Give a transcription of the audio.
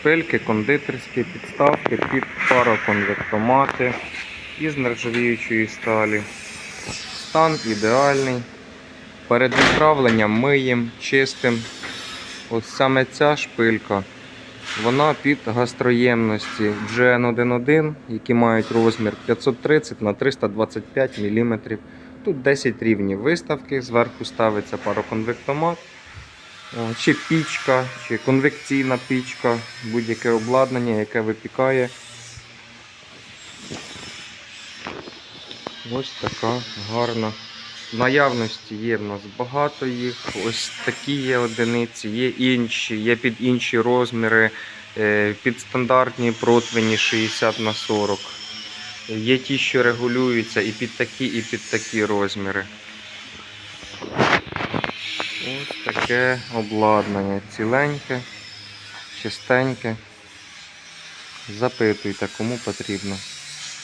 шпильки, кондитерські підставки під пароконвектомати із нержавіючої сталі. Стан ідеальний. Перед відправленням миєм, чистим. Ось саме ця шпилька. Вона під гастроємності GN11, які мають розмір 530 на 325 мм. Тут 10 рівнів виставки, зверху ставиться пароконвектомат, чи пічка, чи конвекційна пічка, будь-яке обладнання, яке випікає. Ось така гарна. Наявності є в нас багато їх. Ось такі є одиниці, є інші, є під інші розміри, е, під стандартні противні 60 на 40. Є ті, що регулюються і під такі, і під такі розміри. Ось таке обладнання. Ціленьке, чистеньке. Запитуйте, кому потрібно.